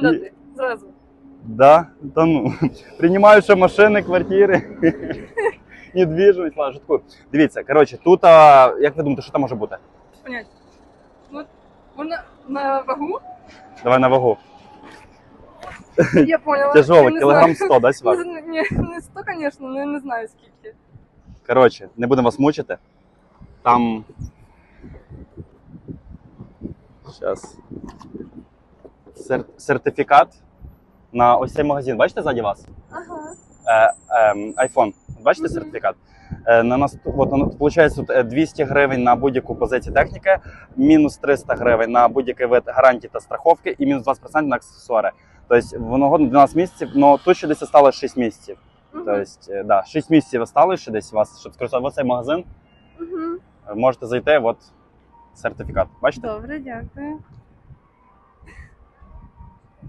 дати? Зразу. Да, та ну. Приймаю ще машини, квартири. Недвіжимость, ладно, шуткую. Дивіться, коротше, тут, а, як ви думаєте, що там може бути? Понять. Ну, можна на вагу? Давай на вагу. Я поняла. Тяжело, кілограм 100, да? Ну, Ні, не 100, звісно, але я не знаю скільки. Коротше, не будемо вас мучити. Там. Зараз. Сер... Сертифікат на ось цей магазин. Бачите ззаді вас? Ага. Е, ем, iPhone. Бачите Мгм. сертифікат? Е, на нас, от, воно, виходить, тут е, 200 гривень на будь-яку позицію техніки, мінус 300 гривень на будь-який вид гарантії та страховки і мінус 20% на аксесуари. Тобто воно годно 12 місяців, але тут ще десь осталось 6 місяців. Тобто, е, да, 6 місяців осталось ще десь у вас, щоб скористатися цей магазин. Угу. Можете зайти, от сертифікат. Бачите? Добре, дякую.